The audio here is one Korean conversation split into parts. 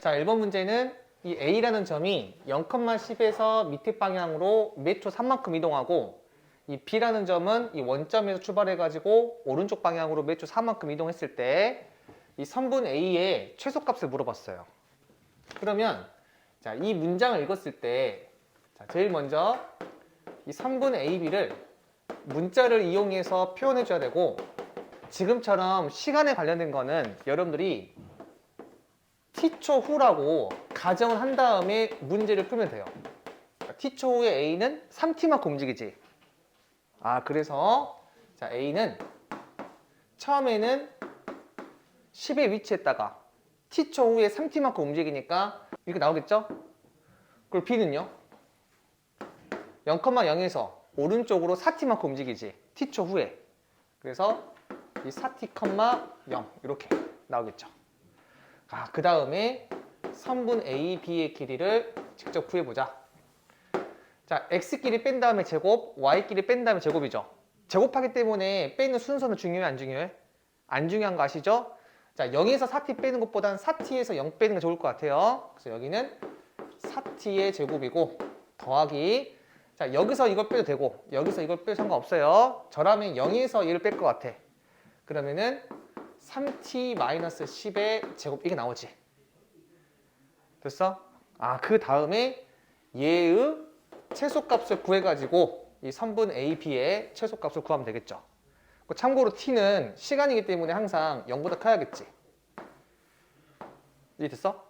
자, 1번 문제는 이 A라는 점이 0,10에서 밑에 방향으로 매초 3만큼 이동하고 이 B라는 점은 이 원점에서 출발해가지고 오른쪽 방향으로 매초 4만큼 이동했을 때 이 선분 A의 최소값을 물어봤어요. 그러면 자, 이 문장을 읽었을 때 자, 제일 먼저 이 선분 AB를 문자를 이용해서 표현해 줘야 되고 지금처럼 시간에 관련된 거는 여러분들이 t초 후라고 가정을 한 다음에 문제를 풀면 돼요. 그러니까 t초 후에 a는 3t만큼 움직이지. 아 그래서 자 a는 처음에는 10의 위치에다가 t초 후에 3t만큼 움직이니까 이렇게 나오겠죠? 그리고 b는요? 0,0에서 오른쪽으로 4t만큼 움직이지. t초 후에. 그래서 이 4t,0 이렇게 나오겠죠. 아, 그 다음에 선분 A, B의 길이를 직접 구해보자. 자, X끼리 뺀 다음에 제곱, Y끼리 뺀 다음에 제곱이죠. 제곱하기 때문에 빼는 순서는 중요해, 안 중요해? 안 중요한 거 아시죠? 자, 0에서 4t 빼는 것보단 4t에서 0 빼는 게 좋을 것 같아요. 그래서 여기는 4t의 제곱이고, 더하기. 자, 여기서 이걸 빼도 되고, 여기서 이걸 빼도 상관없어요. 저라면 0에서 얘를 뺄 것 같아. 그러면은 3t-10의 제곱 이게 나오지 됐어? 아 그 다음에 얘의 최소값을 구해가지고 이 선분 A, B의 최소값을 구하면 되겠죠 그 참고로 t는 시간이기 때문에 항상 0보다 커야겠지 이해 됐어?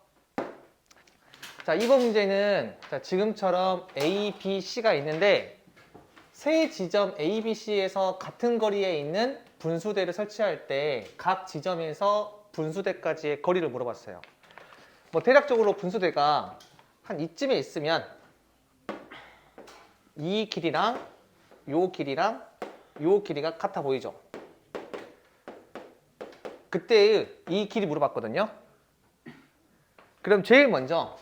자 2번 문제는 자, 지금처럼 A, B, C가 있는데 세 지점 A, B, C에서 같은 거리에 있는 분수대를 설치할 때 각 지점에서 분수대까지의 거리를 물어봤어요. 뭐 대략적으로 분수대가 한 이쯤에 있으면 이 길이랑 요 길이랑 요 길이가 같아 보이죠? 그때 이 길이 물어봤거든요. 그럼 제일 먼저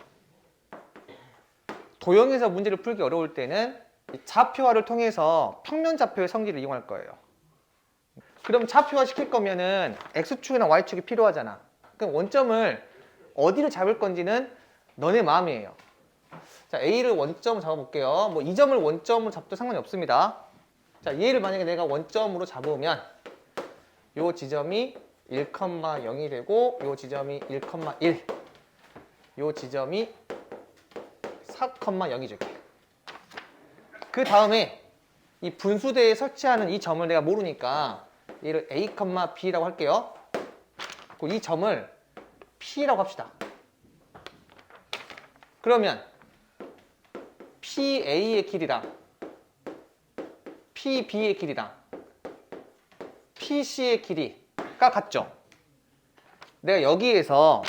도형에서 문제를 풀기 어려울 때는 이 좌표화를 통해서 평면 좌표의 성질을 이용할 거예요. 그럼 좌표화 시킬 거면은 x축이나 y축이 필요하잖아. 그럼 원점을 어디를 잡을 건지는 너네 마음이에요. 자, a를 원점 잡아볼게요. 뭐 이 점을 원점으로 잡도 상관이 없습니다. 자, 얘를 만약에 내가 원점으로 잡으면 요 지점이 1,0이 되고 요 지점이 1,1, 요 지점이 4,0이 줄게. 그 다음에 이 분수대에 설치하는 이 점을 내가 모르니까 얘를 a, b라고 할게요. 그리고 이 점을 p라고 합시다. 그러면 PA의 길이랑 PB의 길이랑 PC의 길이가 같죠? 내가 여기에서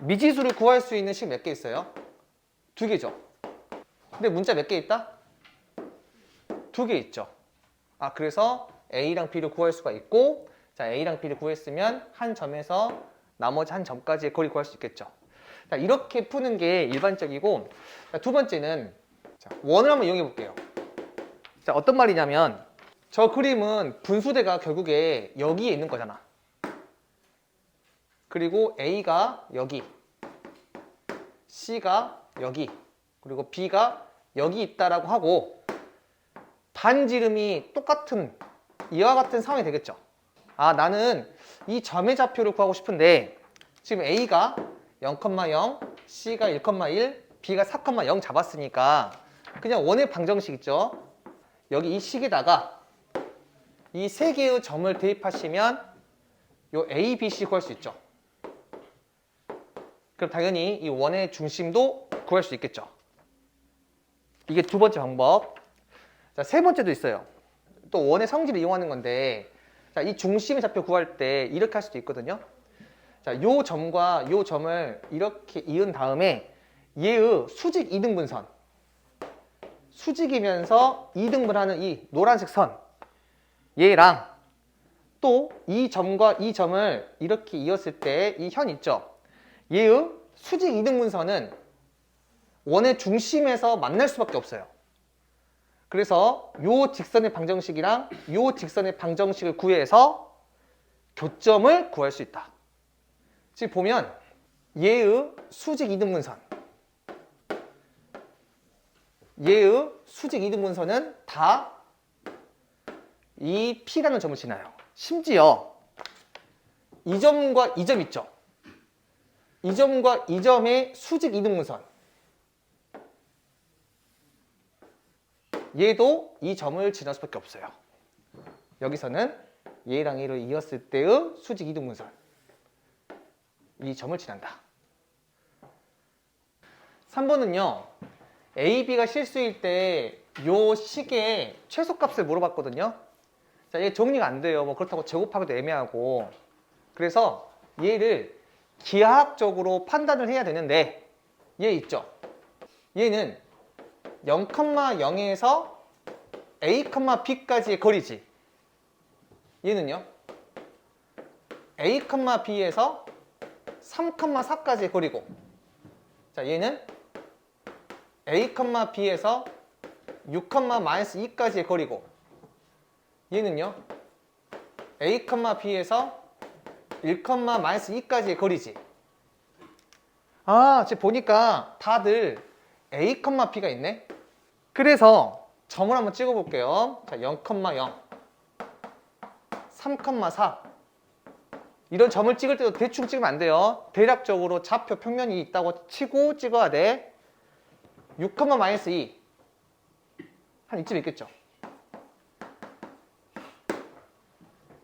미지수를 구할 수 있는 식 몇 개 있어요? 두 개죠. 근데 문자 몇 개 있다? 두 개 있죠. 아, 그래서 A랑 B를 구할 수가 있고, 자, A랑 B를 구했으면 한 점에서 나머지 한 점까지의 거리 구할 수 있겠죠. 자, 이렇게 푸는 게 일반적이고, 자, 두 번째는 자, 원을 한번 이용해 볼게요. 자, 어떤 말이냐면, 저 그림은 분수대가 결국에 여기에 있는 거잖아. 그리고 A가 여기, C가 여기, 그리고 B가 여기 있다라고 하고, 반지름이 똑같은 이와 같은 상황이 되겠죠. 아 나는 이 점의 좌표를 구하고 싶은데 지금 A가 0,0, C가 1,1, B가 4,0 잡았으니까 그냥 원의 방정식 있죠. 여기 이 식에다가 이 세 개의 점을 대입하시면 요 A, B, C 구할 수 있죠. 그럼 당연히 이 원의 중심도 구할 수 있겠죠. 이게 두 번째 방법. 자, 세 번째도 있어요. 또 원의 성질을 이용하는 건데, 자, 이 중심의 좌표 구할 때 이렇게 할 수도 있거든요. 자, 요 점과 요 점을 이렇게 이은 다음에 얘의 수직 이등분선. 수직이면서 이등분하는 이 노란색 선. 얘랑 또 이 점과 이 점을 이렇게 이었을 때 이 현 있죠. 얘의 수직 이등분선은 원의 중심에서 만날 수밖에 없어요. 그래서 요 직선의 방정식이랑 요 직선의 방정식을 구해서 교점을 구할 수 있다. 지금 보면 얘의 수직 이등분선 얘의 수직 이등분선은 다 이 P라는 점을 지나요. 심지어 이 점과 이 점 있죠. 이 점과 이 점의 수직 이등분선 얘도 이 점을 지날 수밖에 없어요. 여기서는 얘랑 얘를 이었을 때의 수직 이등분선 이 점을 지난다. 3번은요. A, B가 실수일 때 요 식의 최소값을 물어봤거든요. 자, 얘 정리가 안 돼요. 뭐 그렇다고 제곱하기도 애매하고. 그래서 얘를 기하학적으로 판단을 해야 되는데 얘 있죠. 얘는 0,0에서 A, B까지의 거리지. 얘는요. A, B에서 3,4까지의 거리고. 자, 얘는 A, B에서 6,-2까지의 거리고. 얘는요. A, B에서 1,-2까지의 거리지. 아, 지금 보니까 다들 A, B가 있네. 그래서 점을 한번 찍어 볼게요. 자, 0,0, 3,4. 이런 점을 찍을 때도 대충 찍으면 안 돼요. 대략적으로 좌표 평면이 있다고 치고 찍어야 돼. 6,-2. 한 이쯤 있겠죠.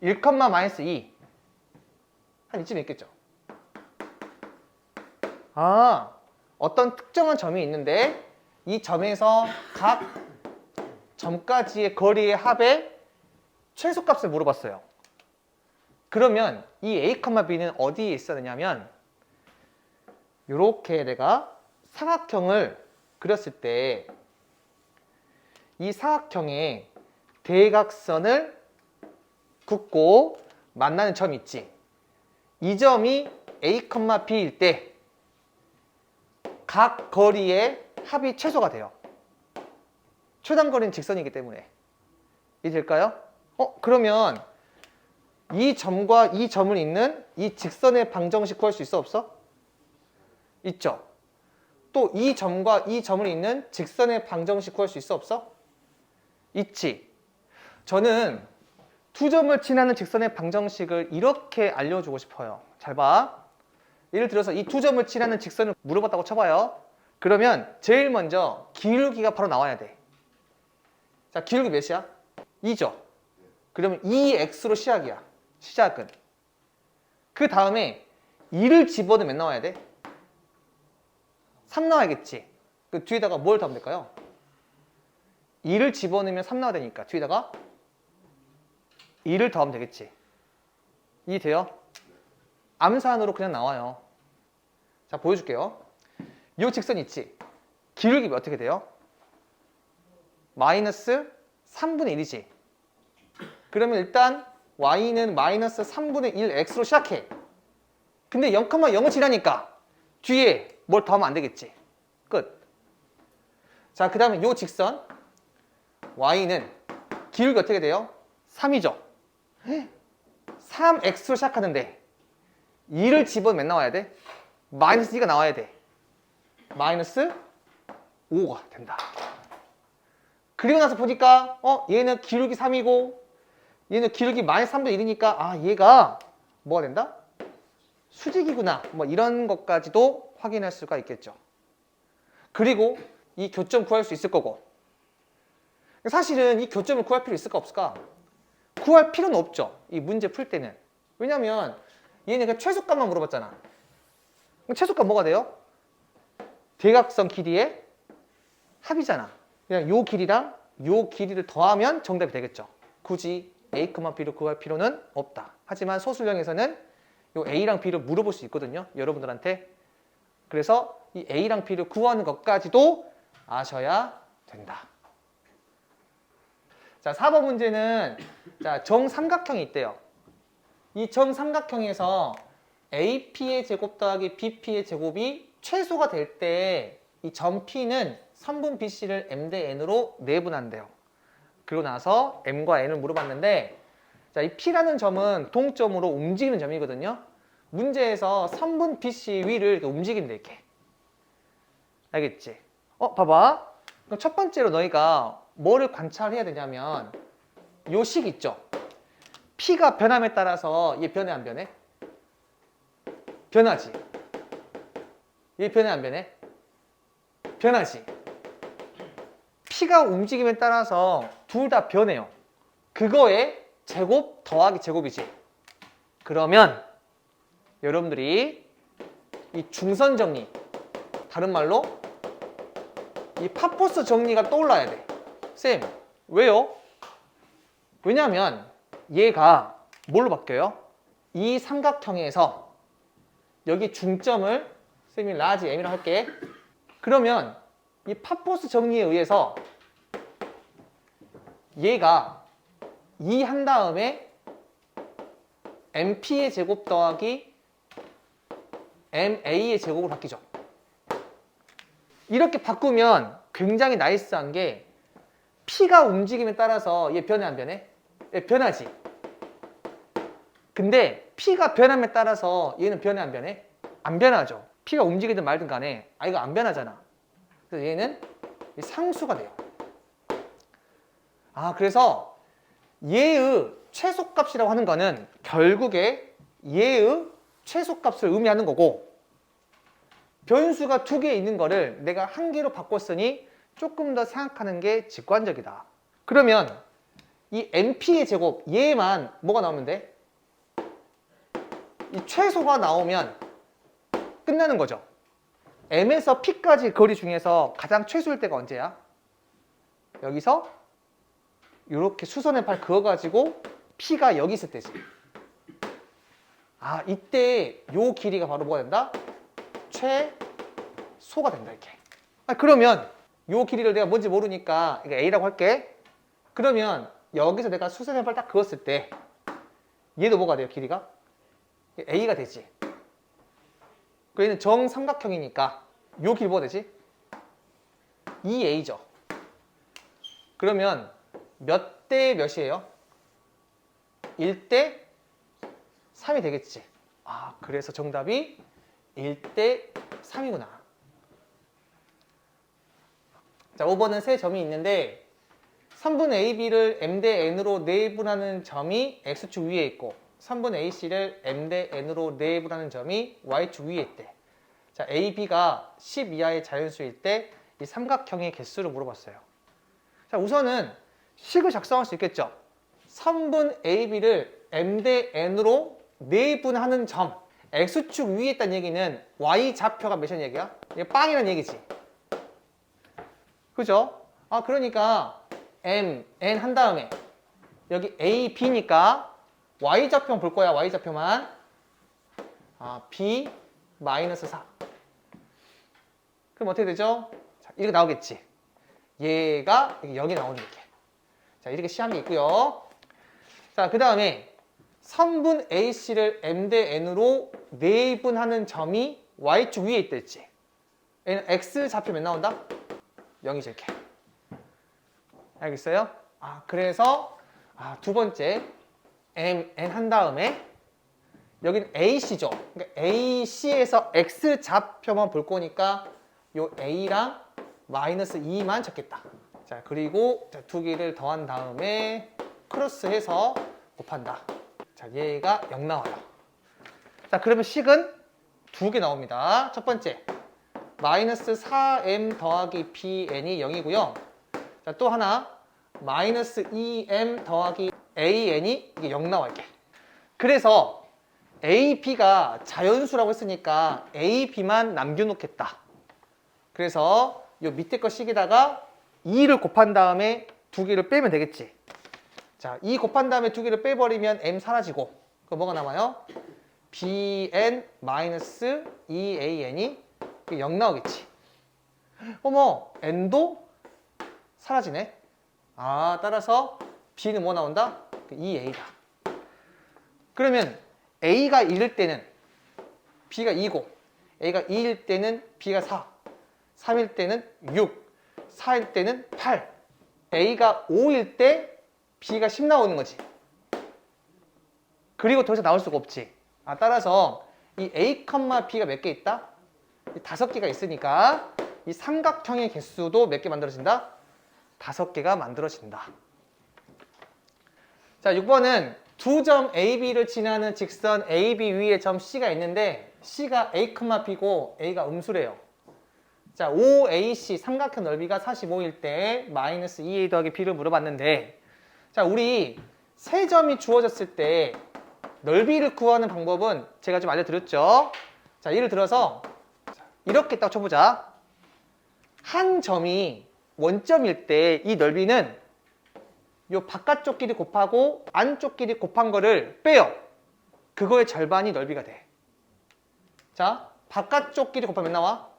1,-2. 한 이쯤 있겠죠. 아, 어떤 특정한 점이 있는데 이 점에서 각 점까지의 거리의 합의 최소값을 물어봤어요. 그러면 이 A, B는 어디에 있어야 되냐면 이렇게 내가 사각형을 그렸을 때 이 사각형에 대각선을 긋고 만나는 점이 있지. 이 점이 A, B일 때 각 거리의 합이 최소가 돼요. 최단 거리는 직선이기 때문에. 이해될까요? 어, 그러면 이 점과 이 점을 잇는 이 직선의 방정식 구할 수 있어 없어? 있죠. 또 이 점과 이 점을 잇는 직선의 방정식 구할 수 있어 없어? 있지. 저는 두 점을 지나는 직선의 방정식을 이렇게 알려주고 싶어요. 잘 봐. 예를 들어서 이 두 점을 지나는 직선을 물어봤다고 쳐봐요. 그러면 제일 먼저 기울기가 바로 나와야 돼. 자, 기울기 몇이야? 2죠. 그러면 2x로 시작이야. 시작은. 그 다음에 2를 집어넣으면 몇 나와야 돼? 3 나와야겠지. 그 뒤에다가 뭘 더하면 될까요? 2를 집어넣으면 3 나와야 되니까 뒤에다가 2를 더하면 되겠지. 이해돼요? 암산으로 그냥 나와요. 자, 보여줄게요. 이 직선 있지? 기울기 어떻게 돼요? 마이너스 3분의 1이지. 그러면 일단 y는 마이너스 3분의 1x로 시작해. 근데 0,0을 지나니까 뒤에 뭘 더하면 안 되겠지. 끝. 자, 그 다음에 이 직선 y는 기울기 어떻게 돼요? 3이죠. 3x로 시작하는데 2를 집어넣으면 몇 나와야 돼? 마이너스 2가 나와야 돼. 마이너스 5가 된다. 그리고 나서 보니까 어 얘는 기울기 3이고 얘는 기울기 마이너스 3분의 1이니까 아 얘가 뭐가 된다? 수직이구나. 뭐 이런 것까지도 확인할 수가 있겠죠. 그리고 이 교점 구할 수 있을 거고 사실은 이 교점을 구할 필요 있을까 없을까? 구할 필요는 없죠. 이 문제 풀 때는. 왜냐면 얘는 그냥 최소값만 물어봤잖아. 최소값 뭐가 돼요? 대각선 길이의 합이잖아. 그냥 요 길이랑 요 길이를 더하면 정답이 되겠죠. 굳이 A, B를 구할 필요는 없다. 하지만 소수령에서는 요 A랑 B를 물어볼 수 있거든요. 여러분들한테. 그래서 이 A랑 B를 구하는 것까지도 아셔야 된다. 자, 4번 문제는 자, 정삼각형이 있대요. 이 정삼각형에서 AP의 제곱 더하기 BP의 제곱이 최소가 될 때 이 점 P는 선분 BC를 M 대 N으로 내분한대요. 그리고 나서 M과 N을 물어봤는데 자, 이 P라는 점은 동점으로 움직이는 점이거든요. 문제에서 3분 PC 위를 이렇게 움직인다 이렇게. 알겠지? 어, 봐봐. 그럼 첫 번째로 너희가 뭐를 관찰해야 되냐면 요식 있죠? P가 변함에 따라서 얘 변해 안 변해? 변하지. 얘 변해 안 변해? 변하지. P가 움직임에 따라서 둘 다 변해요. 그거에 제곱 더하기 제곱이지. 그러면 여러분들이 이 중선 정리, 다른 말로 이 파포스 정리가 떠올라야 돼. 쌤, 왜요? 왜냐하면 얘가 뭘로 바뀌어요? 이 삼각형에서 여기 중점을 쌤이 라지 M이라고 할게. 그러면 이 파포스 정리에 의해서 얘가 2 한 다음에 MP의 제곱 더하기 MA의 제곱으로 바뀌죠. 이렇게 바꾸면 굉장히 나이스한 게 P가 움직임에 따라서 얘 변해 안 변해? 얘 변하지. 근데 P가 변함에 따라서 얘는 변해 안 변해? 안 변하죠. P가 움직이든 말든 간에 아 이거 안 변하잖아. 그래서 얘는 상수가 돼요. 아 그래서 얘의 최소값이라고 하는 거는 결국에 얘의 최소값을 의미하는 거고 변수가 두 개 있는 거를 내가 한 개로 바꿨으니 조금 더 생각하는 게 직관적이다. 그러면 이 MP의 제곱 얘만 뭐가 나오면 돼? 이 최소가 나오면 끝나는 거죠. M에서 P까지 거리 중에서 가장 최소일 때가 언제야? 여기서 이렇게 수선의 팔 그어가지고 P가 여기 있을 때지. 아 이때 요 길이가 바로 뭐가 된다? 최소가 된다 이렇게. 아 그러면 요 길이를 내가 뭔지 모르니까 이거 A라고 할게. 그러면 여기서 내가 수선의 팔 딱 그었을 때 얘도 뭐가 돼요 길이가? A가 되지. 그 얘는 정삼각형이니까 요 길이 뭐가 되지? 2A죠. 그러면 몇 대 몇이에요? 1대 3이 되겠지. 아, 그래서 정답이 1대 3이구나. 자, 5번은 세 점이 있는데 3분 AB를 M 대 N으로 내분하는 점이 X축 위에 있고 3분 AC를 M 대 N으로 내분하는 점이 Y축 위에 있대. 자, AB가 10 이하의 자연수일 때 이 삼각형의 개수를 물어봤어요. 자, 우선은 식을 작성할 수 있겠죠. 3분 AB를 M 대 N으로 내분하는 점. X축 위에 있다는 얘기는 Y 좌표가 몇이라는 얘기야? 이게 빵이라는 얘기지. 그죠? 아, 그러니까 M, N 한 다음에 여기 A, B니까 Y 좌표만 볼 거야. Y 좌표만. 아, B 마이너스 4. 그럼 어떻게 되죠? 자, 이렇게 나오겠지. 얘가 여기 나오는 이렇게. 자, 이렇게 시험이 있고요. 자, 그 다음에 3분 AC를 M 대 N으로 내분하는 점이 Y축 위에 있댔지. 얘는 X 좌표 몇 나온다? 0이죠, 이렇게. 알겠어요? 아, 그래서 아, 두 번째 M, N 한 다음에 여기는 AC죠. 그러니까 AC에서 X 좌표만 볼 거니까 요 A랑 마이너스 2만 적겠다. 자, 그리고 자, 두 개를 더한 다음에 크로스해서 곱한다. 자, 얘가 0 나와요. 자, 그러면 식은 두 개 나옵니다. 첫 번째, 마이너스 4m 더하기 bn이 0이고요. 자, 또 하나, 마이너스 2m 더하기 an이 이게 0 나와 이게. 그래서 a, b가 자연수라고 했으니까 a, b만 남겨놓겠다. 그래서 요 밑에 거 식에다가 2를 곱한 다음에 두 개를 빼면 되겠지. 자, 2 곱한 다음에 두 개를 빼버리면 m 사라지고 그 뭐가 남아요? bn 마이너스 2an이 0 나오겠지. 어머, n도 사라지네. 아, 따라서 b는 뭐 나온다? 2a다. 그러면 a가 1일 때는 b가 2고 a가 2일 때는 b가 4, 3일 때는 6, 4일 때는 8, a가 5일 때 b가 10 나오는 거지. 그리고 더 이상 나올 수가 없지. 아, 따라서 이 A, B가 몇 개 있다? 이 다섯 개가 있으니까 이 삼각형의 개수도 몇 개 만들어진다? 다섯 개가 만들어진다. 자, 6번은 두 점 AB를 지나는 직선 AB 위에 점 C가 있는데 C가 A, B고 A가 음수래요. 자, OAC 삼각형 넓이가 45일 때 마이너스 2A 더하기 B를 물어봤는데 자, 우리 세 점이 주어졌을 때 넓이를 구하는 방법은 제가 좀 알려드렸죠. 자, 예를 들어서 이렇게 딱 쳐보자. 한 점이 원점일 때 이 넓이는 요 바깥쪽 길이 곱하고 안쪽 길이 곱한 거를 빼요. 그거의 절반이 넓이가 돼. 자, 바깥쪽 길이 곱하면 나와?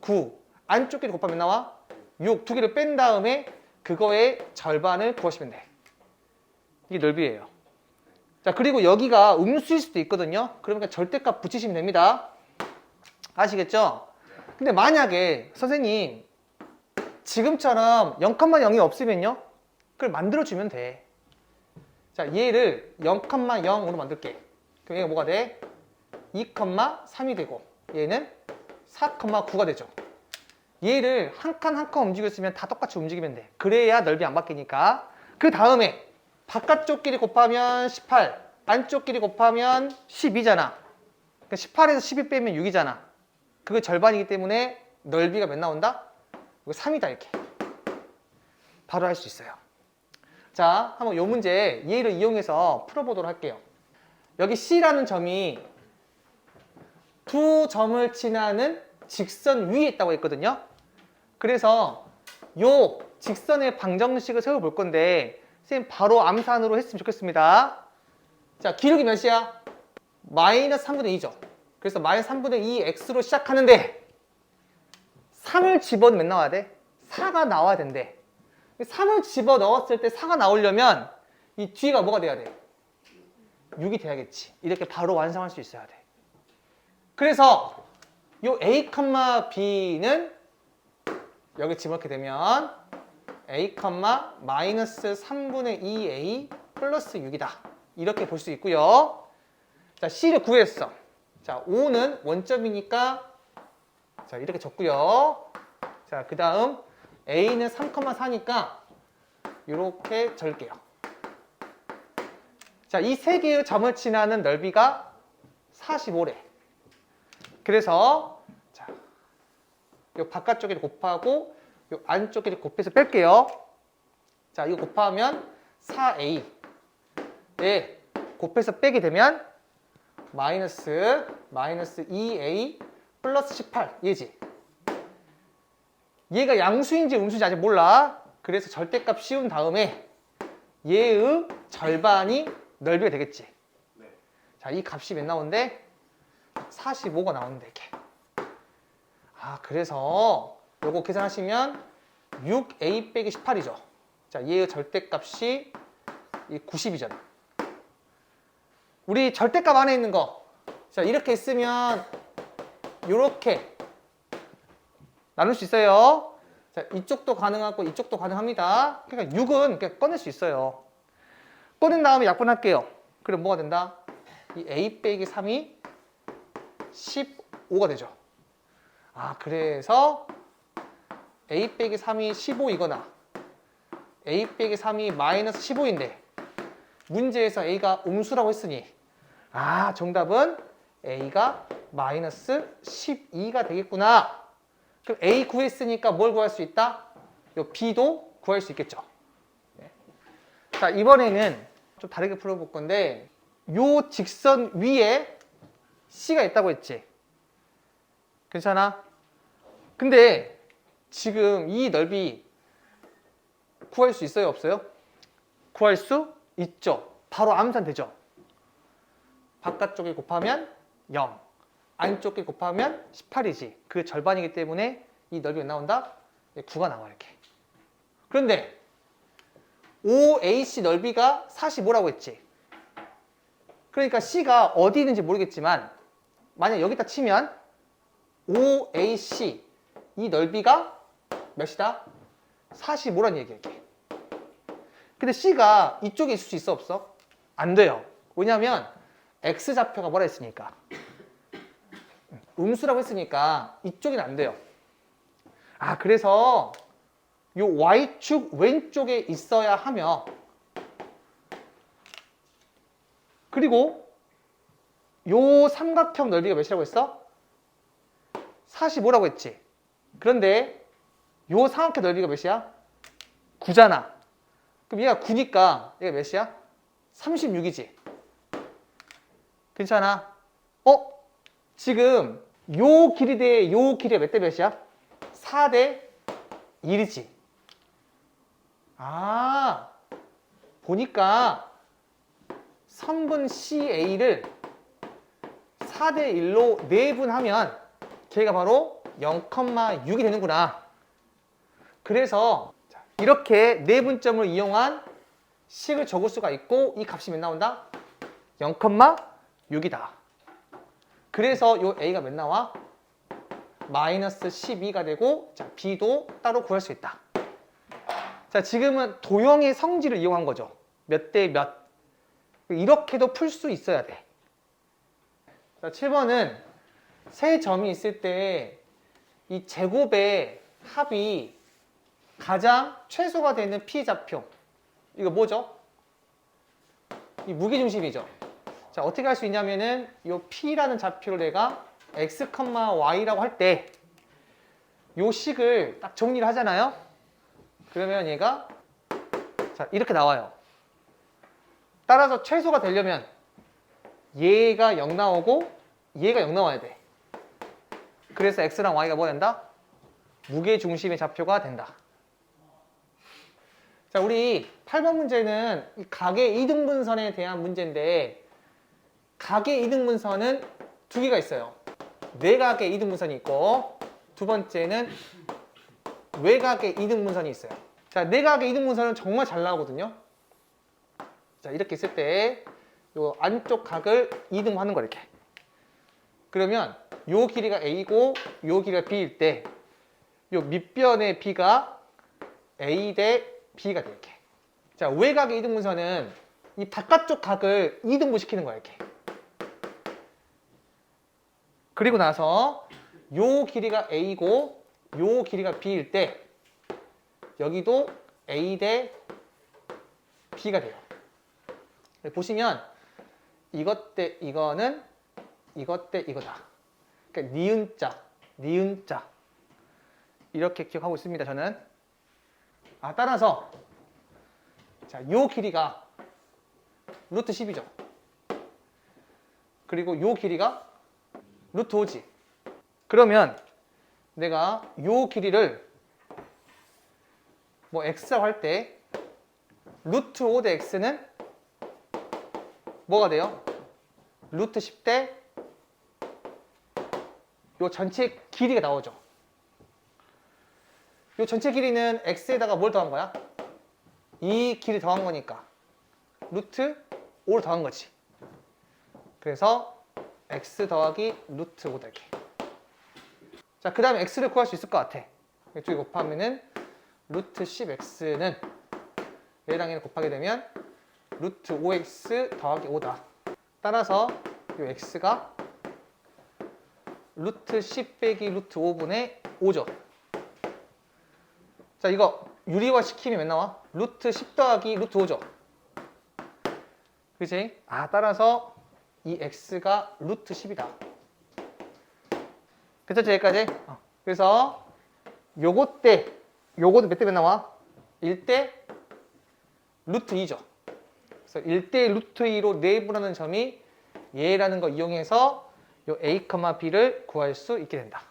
9. 안쪽 길이 곱하면 나와? 6. 두 개를 뺀 다음에 그거의 절반을 구하시면 돼. 이게 넓이에요. 자, 그리고 여기가 음수일 수도 있거든요. 그러니까 절대값 붙이시면 됩니다. 아시겠죠? 근데 만약에 선생님 지금처럼 0,0이 없으면요? 그걸 만들어주면 돼. 자, 얘를 0,0으로 만들게. 그럼 얘가 뭐가 돼? 2,3이 되고 얘는 4,9가 되죠. 얘를 한 칸 한 칸 움직였으면 다 똑같이 움직이면 돼. 그래야 넓이 안 바뀌니까. 그 다음에 바깥쪽 길이 곱하면 18, 안쪽 길이 곱하면 12잖아. 그러니까 18에서 12 빼면 6이잖아. 그게 절반이기 때문에 넓이가 몇 나온다? 이거 3이다 이렇게. 바로 할 수 있어요. 자, 한번 요 문제 얘를 이용해서 풀어보도록 할게요. 여기 C라는 점이 두 점을 지나는 직선 위에 있다고 했거든요. 그래서 요 직선의 방정식을 세워볼 건데 선생님 바로 암산으로 했으면 좋겠습니다. 자, 기록이 몇이야? 마이너스 3분의 2죠. 그래서 마이너스 3분의 2 x로 시작하는데 3을 집어넣으면 나와야 돼? 4가 나와야 된대. 3을 집어 넣었을 때 4가 나오려면 이 뒤가 뭐가 돼야 돼? 6이 돼야겠지. 이렇게 바로 완성할 수 있어야 돼. 그래서 요 A, B는 여기 집어넣게 되면 A, 마이너스 3분의 2A 플러스 6이다. 이렇게 볼 수 있고요. 자, C를 구했어. 자, 5는 원점이니까 자, 이렇게 적고요. 자, 그 다음 A는 3,4니까 이렇게 절게요. 자, 이 세 개의 점을 지나는 넓이가 45래. 그래서 자, 요 바깥쪽에 곱하고 요 안쪽에 곱해서 뺄게요. 자, 이거 곱하면 4A. 예, 곱해서 빼게 되면 마이너스 마이너스 2A 플러스 18 얘지. 얘가 양수인지 음수인지 아직 몰라. 그래서 절대값 씌운 다음에 얘의 절반이 넓이가 되겠지. 자, 이 값이 몇 나오는데? 45가 나오는데 이렇게. 아, 그래서 요거 계산하시면 6a 빼기 18이죠. 자, 얘의 절대값이 이 90이잖아. 우리 절대값 안에 있는 거. 자, 이렇게 있으면 요렇게 나눌 수 있어요. 자, 이쪽도 가능하고 이쪽도 가능합니다. 그러니까 6은 그냥 꺼낼 수 있어요. 꺼낸 다음에 약분할게요. 그럼 뭐가 된다? 이 a 빼기 3이 15가 되죠. 아, 그래서 a 빼기 3이 15이거나 a 빼기 3이 마이너스 15인데 문제에서 a가 음수라고 했으니 아, 정답은 a가 마이너스 12가 되겠구나. 그럼 A 구했으니까 뭘 구할 수 있다? 요 B도 구할 수 있겠죠. 네. 자, 이번에는 좀 다르게 풀어볼 건데 요 직선 위에 C가 있다고 했지. 괜찮아? 근데 지금 이 넓이 구할 수 있어요? 없어요? 구할 수 있죠. 바로 암산 되죠. 바깥쪽에 곱하면 0. 안쪽에 곱하면 18이지. 그 절반이기 때문에 이 넓이가 나온다? 9가 나와 이렇게. 그런데 OAC 넓이가 45라고 했지. 그러니까 C가 어디 있는지 모르겠지만 만약 여기다 치면 OAC 이 넓이가 몇이다? 45란 얘기야 이게. 근데 C가 이쪽에 있을 수 있어 없어? 안 돼요. 왜냐하면 X좌표가 뭐라 했으니까 음수라고 했으니까 이쪽은 안 돼요. 아, 그래서 요 y축 왼쪽에 있어야 하며 그리고 요 삼각형 넓이가 몇이라고 했어? 45라고 했지. 그런데 요 삼각형 넓이가 몇이야? 9잖아. 그럼 얘가 9니까 얘가 몇이야? 36이지. 괜찮아? 어? 지금 요 길이 대 요 길이가 몇대 몇이야? 4 대 1이지. 아, 보니까 선분 CA를 4 대 1로 내분하면 걔가 바로 0,6이 되는구나. 그래서 자, 이렇게 내분점을 이용한 식을 적을 수가 있고 이 값이 몇 나온다? 0,6이다. 그래서 요 A가 몇 나와? 마이너스 12가 되고 자, B도 따로 구할 수 있다. 자, 지금은 도형의 성질을 이용한 거죠. 몇 대 몇. 이렇게도 풀 수 있어야 돼. 자, 7번은 세 점이 있을 때 이 제곱의 합이 가장 최소가 되는 피좌표. 이거 뭐죠? 이 무게중심이죠. 자, 어떻게 할 수 있냐면은 이 P라는 좌표를 내가 x, y라고 할 때 요 식을 딱 정리를 하잖아요. 그러면 얘가 자, 이렇게 나와요. 따라서 최소가 되려면 얘가 0 나오고 얘가 0 나와야 돼. 그래서 x랑 y가 뭐 된다? 무게 중심의 좌표가 된다. 자, 우리 8번 문제는 이 각의 이등분선에 대한 문제인데 각의 이등분선은 두 개가 있어요. 내각의 이등분선이 있고 두 번째는 외각의 이등분선이 있어요. 자, 내각의 이등분선은 정말 잘 나오거든요. 자, 이렇게 있을 때 요 안쪽 각을 이등분하는 거 이렇게. 그러면 요 길이가 a고 요 길이가 b일 때 요 밑변의 b가 a 대 b가 돼 이렇게. 자, 외각의 이등분선은 이 바깥쪽 각을 이등분 시키는 거야 이렇게. 그리고 나서 요 길이가 a고 요 길이가 b일 때 여기도 a 대 b가 돼요. 보시면 이것 대 이거는 이것 대 이거다. 그러니까 니은자, 니은자 이렇게 기억하고 있습니다. 저는 아 따라서 자, 요 길이가 루트 10이죠. 그리고 요 길이가 루트 5지. 그러면 내가 요 길이를 뭐 x라고 할 때 루트 5 대 x는 뭐가 돼요? 루트 10대 요 전체 길이가 나오죠. 요 전체 길이는 x에다가 뭘 더한 거야? 이 길이 더한 거니까 루트 5를 더한 거지. 그래서 x 더하기 루트 5 되게. 자, 그 다음에 x를 구할 수 있을 것 같아. 이쪽에 곱하면은 루트 10x는 얘랑 얘를 곱하게 되면 루트 5x 더하기 5다. 따라서 이 x가 루트 10 빼기 루트 5분의 5죠. 자, 이거 유리화 시키면 몇 나와? 루트 10 더하기 루트 5죠. 그지? 아, 따라서 이 x가 루트 10이다. 괜찮죠? 여기까지? 어. 그래서 요것 때, 요것도 몇 대 몇 나와? 1대 루트 2죠. 그래서 1대 루트 2로 내분하는 점이 얘라는 거 이용해서 요 a, b를 구할 수 있게 된다.